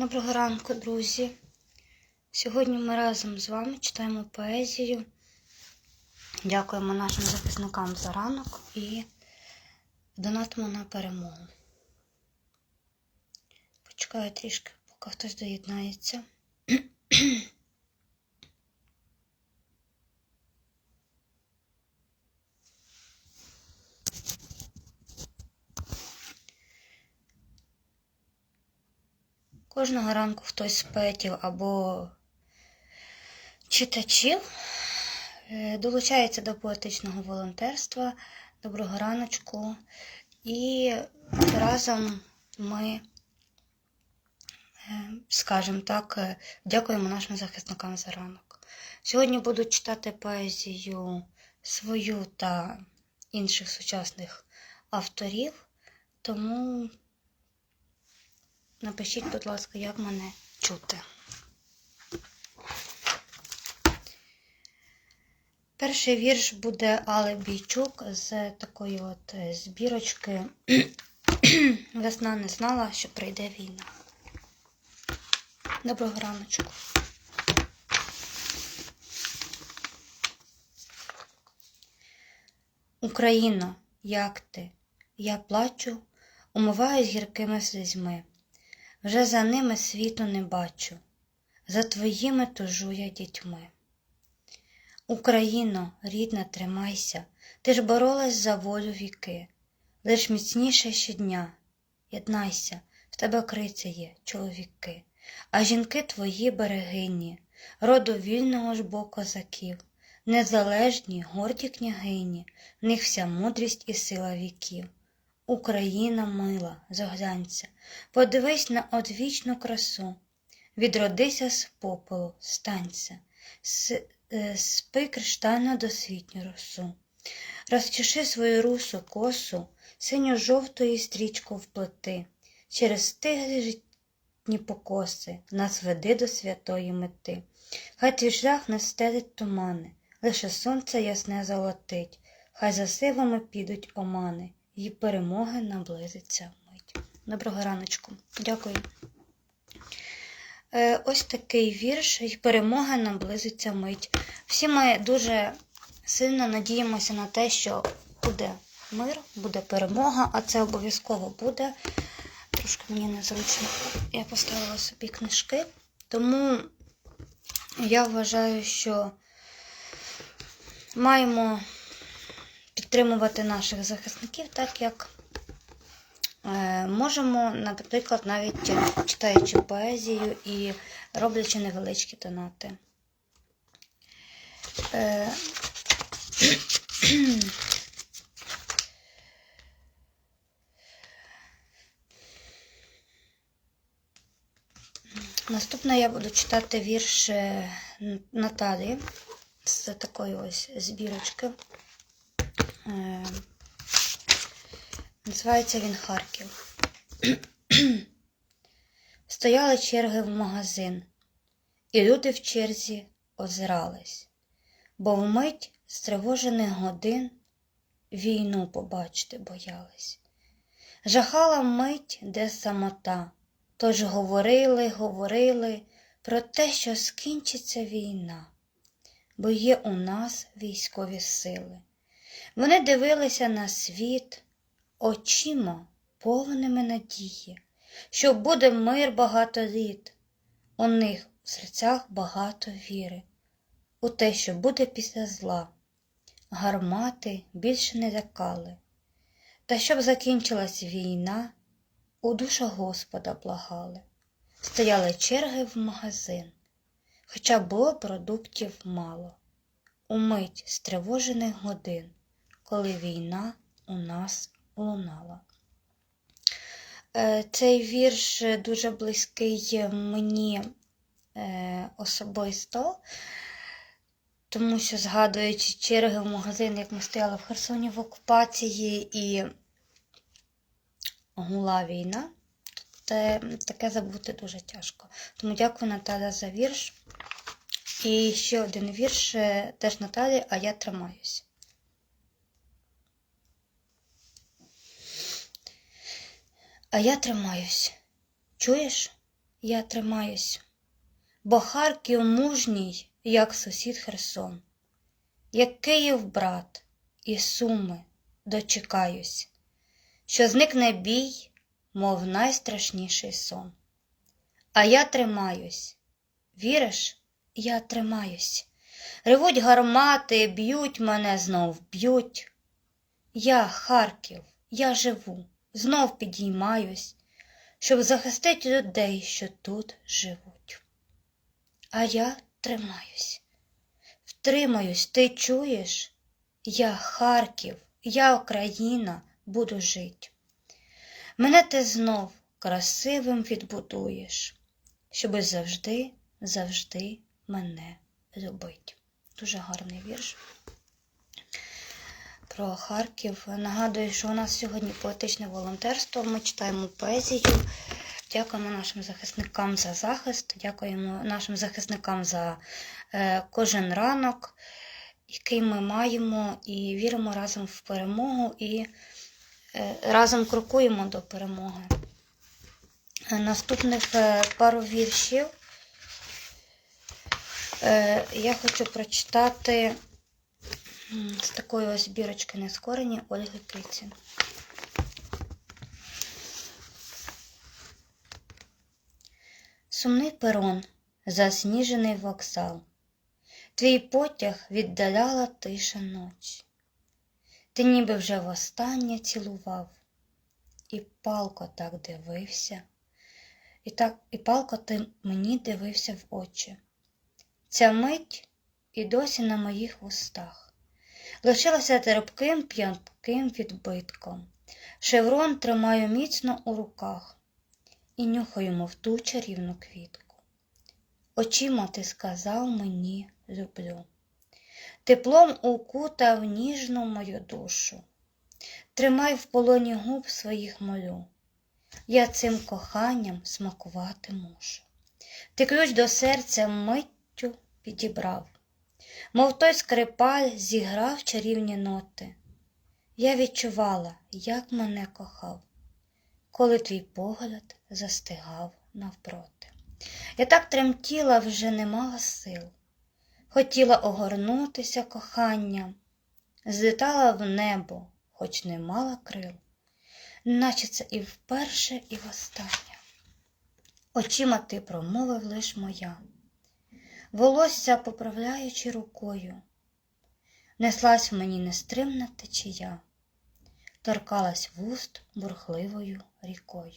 Доброго ранку, друзі. Сьогодні ми разом з вами читаємо поезію. Дякуємо нашим захисникам за ранок і донатимо на перемогу. Почекаю трішки, поки хтось доєднається. Кожного ранку хтось з поетів або читачів е, долучається до поетичного волонтерства. Доброго раночку. І разом ми, е, скажімо так, е, дякуємо нашим захисникам за ранок. Сьогодні буду читати поезію свою та інших сучасних авторів, тому Напишіть, будь ласка, як мене чути. Перший вірш буде Але Бійчук з такої от збірочки. Весна не знала, що прийде війна. Доброго раночку. Україно, як ти? Я плачу, умиваюсь гіркими слізьми. Вже за ними світу не бачу, за твоїми тужу я дітьми. Україно, рідна, тримайся, ти ж боролась за волю віки, лиш міцніше щодня, єднайся, в тебе криця є, чоловіки, а жінки твої берегині, роду вільного ж бо козаків, незалежні, горді княгині, в них вся мудрість і сила віків. Україна мила, заглянься, подивись на одвічну красу, відродися з попелу, станься, е, спи криштально досвітню росу, розчеши свою русу косу, синьо жовтої стрічку вплети, через стиглі житні покоси нас веди до святої мети. Хай твій шлях не стелить тумани, лише сонце ясне золотить, хай за сивами підуть омани і перемоги наблизиться мить. Доброго раночку. Дякую. Е, ось такий вірш, і перемога наблизиться мить. Всі ми дуже сильно надіємося на те, що буде мир, буде перемога, а це обов'язково буде. Трошки мені незручно. Я поставила собі книжки. Тому я вважаю, що маємо підтримувати наших захисників, так як е, можемо, наприклад, навіть читаючи поезію і роблячи невеличкі донати. Е, Наступне я буду читати вірш е, Наталі з такої ось збірочки. Е, називається він Харків. Стояли черги в магазин, і люди в черзі озирались, бо вмить стривожених годин війну побачити боялись. Жахала мить, де самота, тож говорили, говорили про те, що скінчиться війна, бо є у нас військові сили. Вони дивилися на світ очима, повними надії, що буде мир багато літ, у них в серцях багато віри, у те, що буде після зла. Гармати більше не лякали. Та щоб закінчилась війна, у душах Господа благали. Стояли черги в магазин, хоча було продуктів мало, умить стривожених годин коли війна у нас лунала. Е, цей вірш дуже близький мені е, особисто, тому що, згадуючи черги в магазин, як ми стояли в Херсоні в окупації і гула війна, то таке забути дуже тяжко. Тому дякую Наталя за вірш. І ще один вірш е, теж Наталі, а я тримаюсь. А я тримаюсь. Чуєш? я тримаюсь, бо Харків мужній, як сусід Херсон, як Київ брат, і суми дочекаюсь, що зникне бій, мов найстрашніший сон. А я тримаюсь, віриш, я тримаюсь. Ревуть гармати, б'ють мене знов, б'ють. Я, Харків, я живу, знов підіймаюсь, щоб захистити людей, що тут живуть. А я тримаюсь, втримаюсь, ти чуєш? Я Харків, я Україна, буду жить. Мене ти знов красивим відбудуєш, щоби завжди, завжди мене любить. Дуже гарний вірш. Про Харків. Нагадую, що у нас сьогодні поетичне волонтерство. Ми читаємо поезію. Дякуємо нашим захисникам за захист, дякуємо нашим захисникам за е, кожен ранок, який ми маємо, і віримо разом в перемогу і е, разом крокуємо до перемоги. Е, Наступних пару віршів я хочу прочитати з такої ось збірочки нескорені Ольги Кицін. Сумний перон, засніжений вокзал. Твій потяг віддаляла тиша ночі. Ти ніби вже востаннє цілував, і палко так дивився, і так, і палко ти мені дивився в очі. Ця мить і досі на моїх вустах лишилася терпким п'янким відбитком. Шеврон тримаю міцно у руках і нюхаю, мов ту чарівну квітку. Очима ти сказав мені люблю. Теплом укутав ніжну мою душу. Тримай в полоні губ своїх молю. Я цим коханням смакувати мушу. Ти ключ до серця миттю підібрав, мов той скрипаль зіграв чарівні ноти. Я відчувала, як мене кохав, коли твій погляд застигав навпроти. Я так тремтіла, вже не мала сил. Хотіла огорнутися коханням, злітала в небо, хоч не мала крил, наче це і вперше, і востаннє. Очима ти промовив лиш моя, волосся поправляючи рукою, неслась мені нестримна течія, торкалась вуст бурхливою рікою.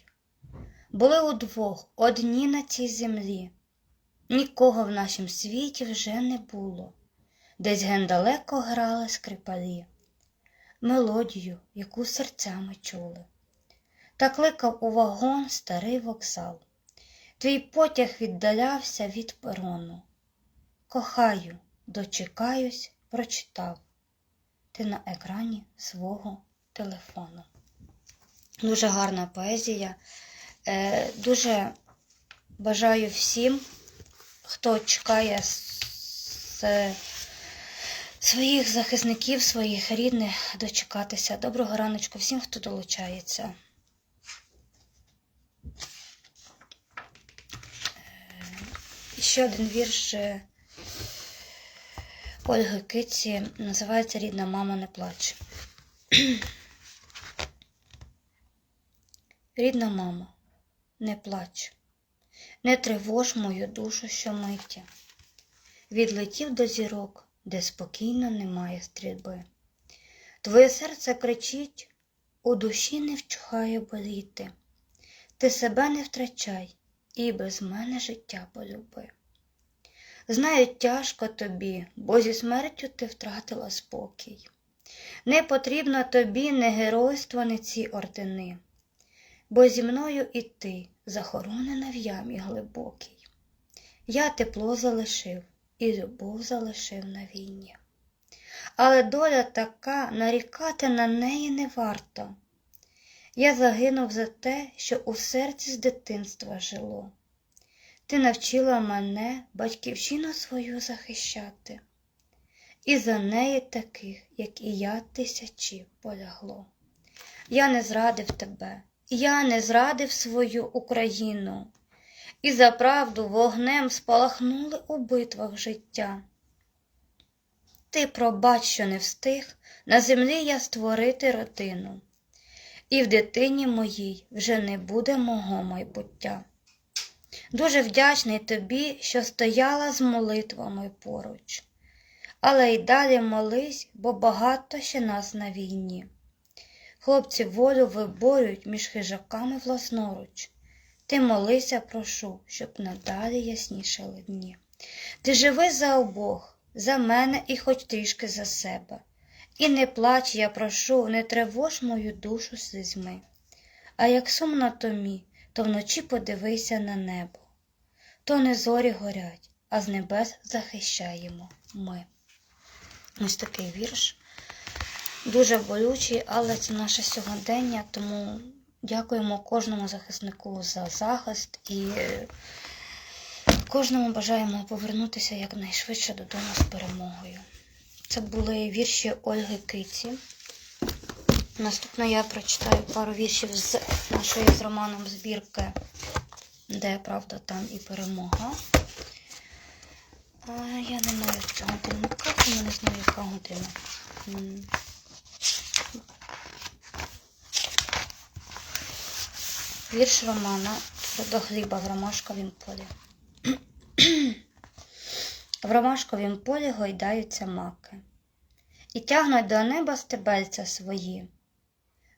Були удвох одні на цій землі. Нікого в нашім світі вже не було, десь ген далеко грали скрипалі, мелодію, яку серцями чули. Та кликав у вагон старий вокзал. Твій потяг віддалявся від перону. Кохаю, дочекаюсь, прочитав ти на екрані свого телефону. Дуже гарна поезія. Е, Дуже бажаю всім хто чекає з своїх захисників, своїх рідних дочекатися. Доброго раночку всім, хто долучається. І ще один вірш Ольги Киці називається Рідна мама не плаче. Рідна мама, не плач. Не тривож мою душу щомиття. Відлетів до зірок, де спокійно немає стрільби. Твоє серце кричить, у душі не вчухає боліти. Ти себе не втрачай і без мене життя полюби. Знаю, тяжко тобі, бо зі смертю ти втратила спокій. Не потрібно тобі не геройство, не ці ордени, бо зі мною і ти захоронена в ямі глибокій. Я тепло залишив і любов залишив на війні. Але доля така, нарікати на неї не варто. Я загинув за те, що у серці з дитинства жило. Ти навчила мене батьківщину свою захищати, і за неї таких, як і я, тисячі полягло. Я не зрадив тебе, я не зрадив свою Україну, і за правду вогнем спалахнули у битвах життя. Ти пробач, що не встиг на землі я створити родину, і в дитині моїй вже не буде мого майбуття. Дуже вдячний тобі, що стояла з молитвами поруч, але й далі молись, бо багато ще нас на війні. Хлопці волю виборюють між хижаками власноруч. Ти молися, прошу, щоб надалі яснішали дні. Ти живи за обох, за мене і хоч трішки за себе. І не плач, я прошу, не тривож мою душу слізьми. А як сумно томі, то вночі подивися на небо. То не зорі горять, а з небес захищаємо ми. Ось такий вірш. Дуже болючий, але це наше сьогодення, тому дякуємо кожному захиснику за захист і е, кожному бажаємо повернутися якнайшвидше додому з перемогою. Це були вірші Ольги Киці. Наступно я прочитаю пару віршів з нашої з романом збірки, де правда там і перемога. А я не маю цього годинника, тому не знаю, яка година. Вірш Романа до гліба в ромашковім полі. В ромашковім полі гойдаються маки і тягнуть до неба стебельця свої.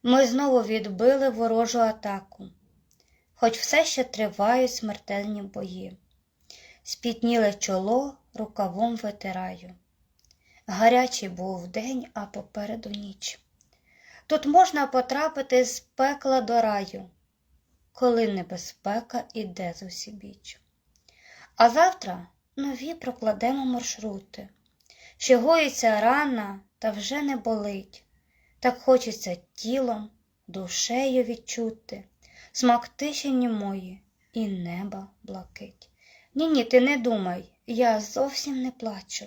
Ми знову відбили ворожу атаку, хоч все ще тривають смертельні бої. Спітніле чоло рукавом витираю. Гарячий був день, а попереду ніч. Тут можна потрапити з пекла до раю, коли небезпека іде з усібіч. А завтра нові прокладемо маршрути. Ще гоїться рана, та вже не болить. Так хочеться тілом, душею відчути, смак тиші німої і неба блакить. Ні, ні, ти не думай, я зовсім не плачу.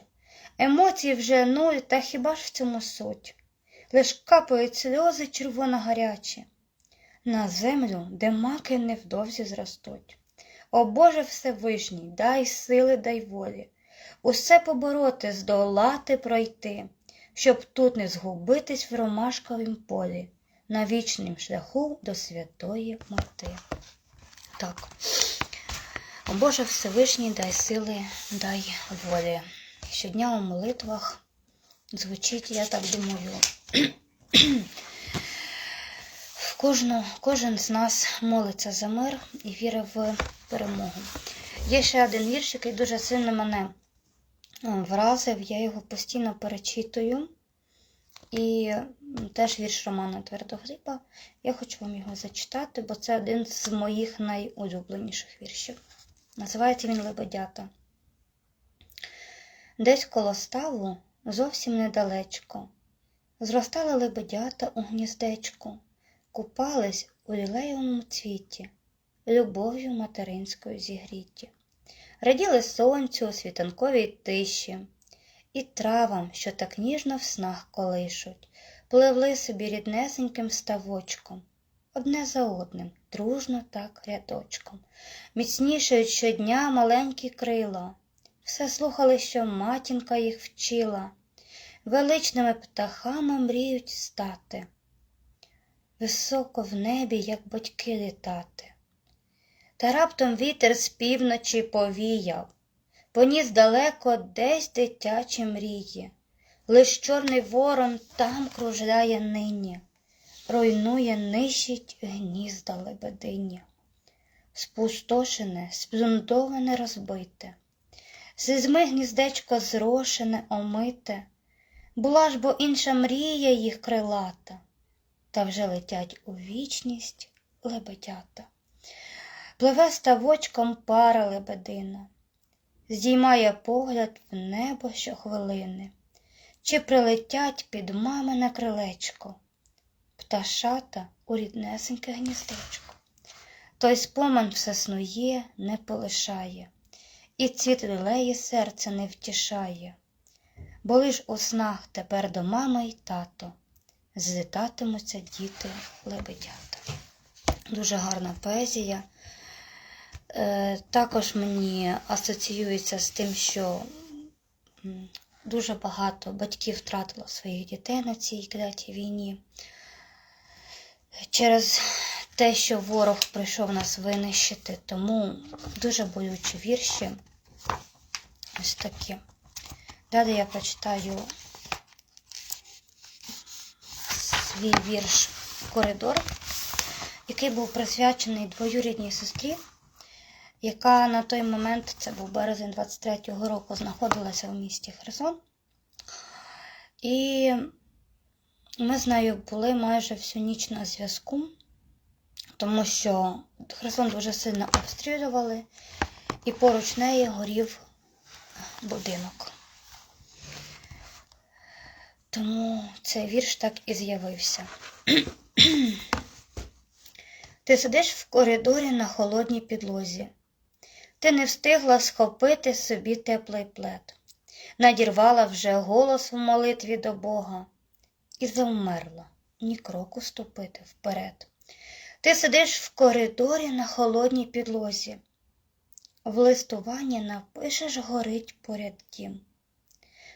Емоції вже нуль, та хіба ж в цьому суть? Лиш капають сльози червоно гарячі, на землю, де маки невдовзі зростуть. О Боже Всевишній, дай сили, дай волі, усе побороти, здолати, пройти, щоб тут не згубитись в ромашковім полі, на вічнім шляху до святої Мати. Так. О Боже Всевишній, дай сили, дай волі. Щодня у молитвах звучить, я так думаю, в кожну, кожен з нас молиться за мир і вірить в перемогу. Є ще один вірш, який дуже сильно мене вразив, я його постійно перечитую. І теж вірш Романа Твердогліба. Я хочу вам його зачитати, бо це один з моїх найулюбленіших віршів. Називається він Лебедята. Десь коло ставу зовсім недалечко. Зростали лебедята у гніздечку, купались у лілеєвому цвіті, любов'ю материнською зігріті, раділи сонцю у світанковій тиші, і травам, що так ніжно в снах колишуть, пливли собі ріднесеньким ставочком, одне за одним, дружно так рядочком, міцнішають щодня маленькі крила, все слухали, що матінка їх вчила, величними птахами мріють стати, високо в небі, як батьки літати. Та раптом вітер з півночі повіяв, поніс далеко десь дитячі мрії, лиш чорний ворон там кружляє нині, руйнує, нищить гнізда лебедині, спустошене, сплюндоване, розбите, слізьми гніздечко зрошене, омите, була ж бо інша мрія їх крилата, та вже летять у вічність лебедята. Пливе ставочком пара лебедина, здіймає погляд в небо щохвилини, чи прилетять під мамине крилечко, пташата у ріднесеньке гніздечко. Той спомин все снує, не полишає, і цвіт лілеї серце не втішає, бо лиш у снах тепер до мами й тато злітатимуться діти лебедята. Дуже гарна поезія. Е, Також мені асоціюється з тим, що дуже багато батьків втратило своїх дітей на цій клятій війні. Через те, що ворог прийшов нас винищити, тому дуже болючі вірші. Ось такі. Далі я прочитаю свій вірш Коридор, який був присвячений двоюрідній сестрі, яка на той момент, це був березень 23-го року, знаходилася в місті Херсон. І ми з нею були майже всю ніч на зв'язку, тому що Херсон дуже сильно обстрілювали, і поруч неї горів будинок. Тому цей вірш так і з'явився. Ти сидиш в коридорі на холодній підлозі. Ти не встигла схопити собі теплий плед, надірвала вже голос в молитві до Бога і завмерла ні кроку ступити вперед. Ти сидиш в коридорі на холодній підлозі. В листуванні напишеш горить поряд дім.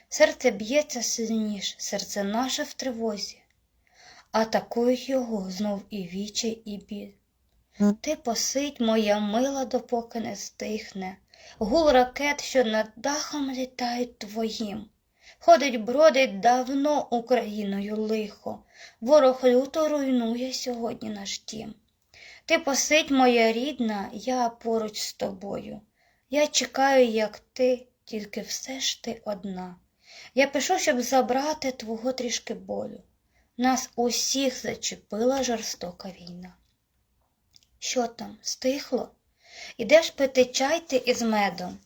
Серце б'ється сильніш, серце наше в тривозі, атакують його знов і вічай, і біль. Ти посидь, моя мила, допоки не стихне, гул ракет, що над дахом літають твоїм. Ходить, бродить давно Україною лихо, ворог люто руйнує сьогодні наш дім. Ти посидь, моя рідна, я поруч з тобою. Я чекаю, як ти, тільки все ж ти одна. Я пишу, щоб забрати твого трішки болю. Нас усіх зачепила жорстока війна. Що там, стихло? Ідеш пити чай ти із медом?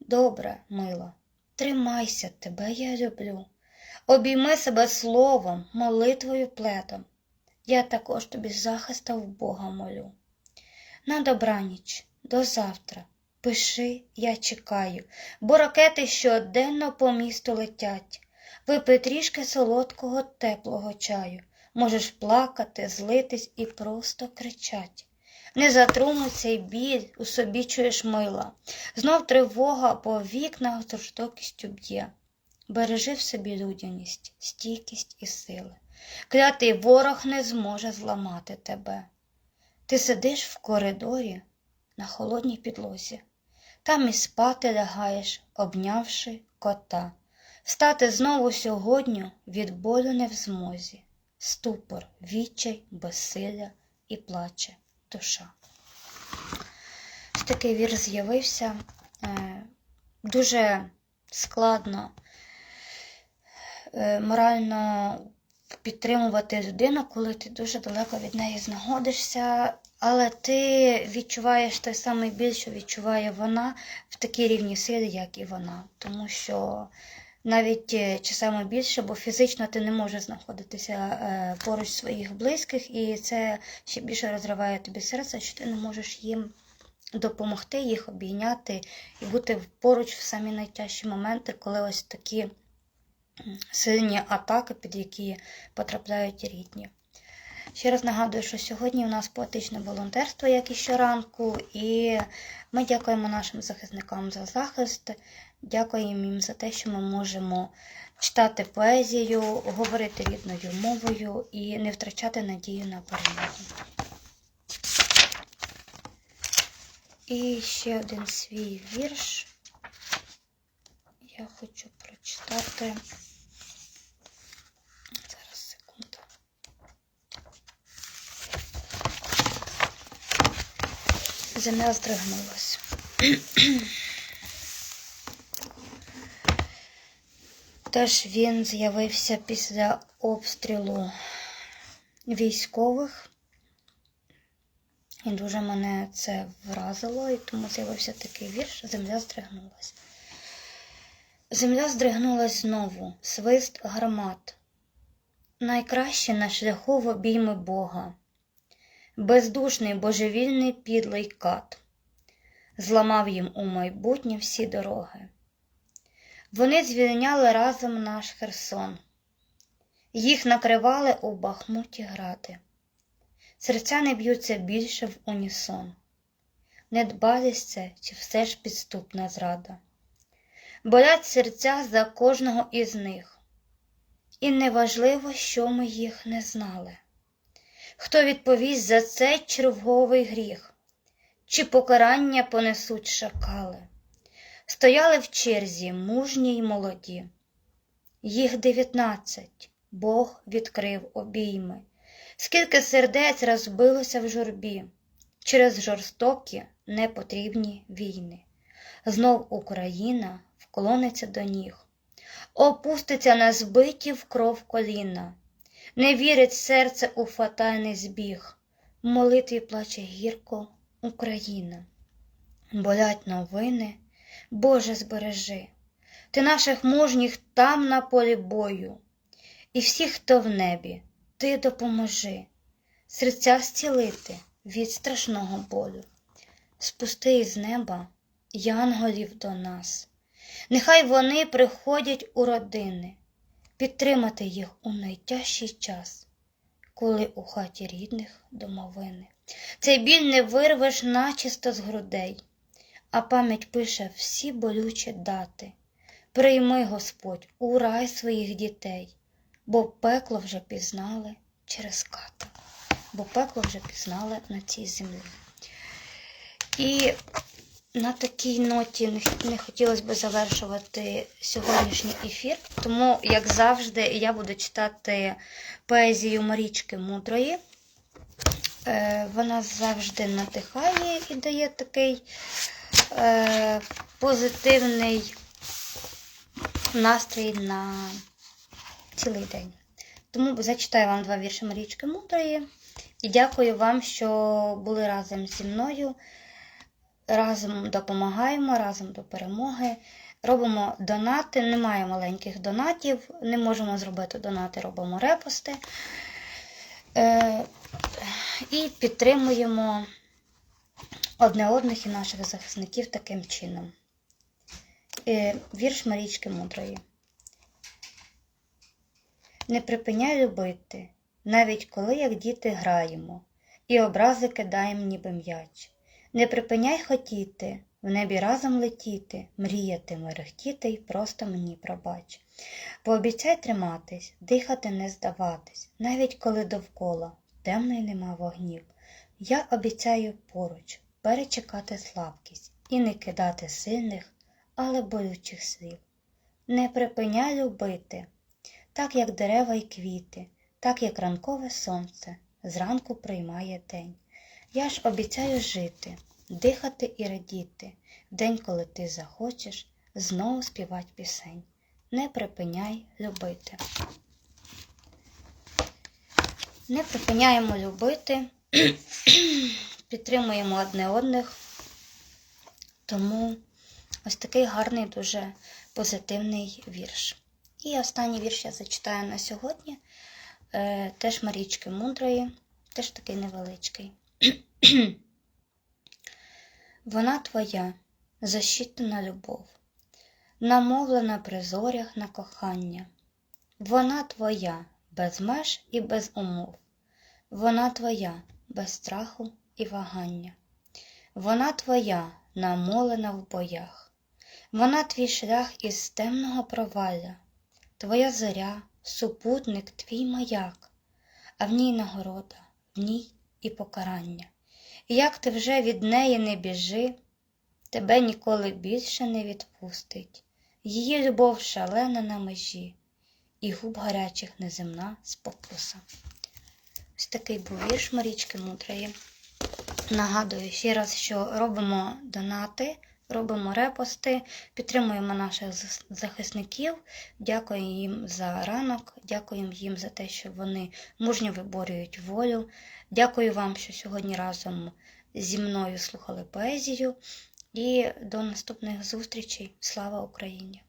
Добре, мила, тримайся, тебе я люблю. Обійми себе словом, молитвою плетом. Я також тобі захиста в Бога молю. На добраніч, до завтра. Пиши, я чекаю, бо ракети щоденно по місту летять. Випий трішки солодкого теплого чаю. Можеш плакати, злитись і просто кричать. Не затрумуй цей біль, у собі чуєш мила. Знов тривога по вікнах жорстокістю б'є. Бережи в собі людяність, стійкість і сили. Клятий ворог не зможе зламати тебе. Ти сидиш в коридорі на холодній підлозі. Там і спати лягаєш, обнявши кота. Встати знову сьогодні від болю не в змозі. Ступор, відчай, безсилля і плаче душа. Такий вірш з'явився. Е, Дуже складно е, морально підтримувати людину, коли ти дуже далеко від неї знаходишся, але ти відчуваєш той самий біль, що відчуває вона в такій рівні силі, як і вона. Тому що навіть е, часами більше, бо фізично ти не можеш знаходитися е, поруч своїх близьких, і це ще більше розриває тобі серце, що ти не можеш їм допомогти, їх обійняти і бути поруч в самі найтяжчі моменти, коли ось такі сильні атаки, під які потрапляють рідні. Ще раз нагадую, що сьогодні у нас поетичне волонтерство, як і щоранку, і ми дякуємо нашим захисникам за захист, дякуємо їм за те, що ми можемо читати поезію, говорити рідною мовою і не втрачати надію на перемогу. І ще один свій вірш. Я хочу прочитати. Зараз секунду. Земля здригнулась. Теж він з'явився після обстрілу військових. І дуже мене це вразило, і тому з'явився такий вірш Земля здригнулась. Земля здригнулась знову, свист гармат. Найкраще на шляху в обійми Бога, бездушний божевільний підлий кат, зламав їм у майбутнє всі дороги. Вони звільняли разом наш Херсон, їх накривали у бахмуті гради. Серця не б'ються більше в унісон. недбалість це чи все ж підступна зрада. Болять серця за кожного із них, і неважливо, що ми їх не знали. Хто відповість за цей черговий гріх, чи покарання понесуть шакали? Стояли в черзі мужні й молоді. Їх дев'ятнадцять Бог відкрив обійми. Скільки сердець розбилося в журбі через жорстокі непотрібні війни. Знов Україна вклониться до ніг, опуститься на збиті в кров коліна, не вірить серце у фатальний збіг, в молитві плаче гірко Україна. Болять новини, Боже збережи, ти наших мужніх там на полі бою, і всіх, хто в небі, ти допоможи, серця зцілити від страшного болю. Спусти із неба янголів до нас, нехай вони приходять у родини, підтримати їх у найтяжчий час, коли у хаті рідних домовини. Цей біль не вирвеш начисто з грудей, а пам'ять пише всі болючі дати. Прийми, Господь, у рай своїх дітей, бо пекло вже пізнали через ката, бо пекло вже пізнали на цій землі. І на такій ноті не- хотілося б завершувати сьогоднішній ефір, тому, як завжди, я буду читати поезію Марічки Мудрої. Е, Вона завжди надихає і дає такий е, позитивний настрій на цілий день. Тому зачитаю вам два вірші Марічки Мудрої. І дякую вам, що були разом зі мною. Разом допомагаємо, разом до перемоги. Робимо донати, немає маленьких донатів, не можемо зробити донати, робимо репости. Е, і підтримуємо одне одних і наших захисників таким чином. Е, Вірш Марічки Мудрої. Не припиняй любити, навіть коли, як діти, граємо, і образи кидаємо, ніби м'яч. Не припиняй хотіти, в небі разом летіти, мріяти, мерехтіти й просто мені пробач. Пообіцяй триматись, дихати не здаватись, навіть коли довкола темно й нема вогнів. Я обіцяю поруч перечекати слабкість і не кидати сильних, але болючих слів. Не припиняй любити, так як дерева й квіти, так як ранкове сонце зранку приймає день. Я ж обіцяю жити, дихати і радіти, в день, коли ти захочеш знову співати пісень. Не припиняй любити. Не припиняємо любити, підтримуємо одне одних. Тому ось такий гарний, дуже позитивний вірш. І останній вірш я зачитаю на сьогодні. Е, теж Марічки Мудрої, теж такий невеличкий. Вона твоя, защитна любов, намовлена при зорях на кохання. Вона твоя, без меж і без умов. Вона твоя, без страху і вагання. Вона твоя, намолена в боях. Вона твій шлях із темного провалля, твоя зоря, супутник, твій маяк, а в ній нагорода, в ній і покарання. І як ти вже від неї не біжи, тебе ніколи більше не відпустить. Її любов шалена на межі, і губ гарячих неземна спокуса. Ось такий був вірш Марічки Мудрої. Нагадую ще раз, що робимо донати, робимо репости, підтримуємо наших захисників, дякуємо їм за ранок, дякуємо їм за те, що вони мужньо виборюють волю. Дякую вам, що сьогодні разом зі мною слухали поезію. І до наступних зустрічей. Слава Україні!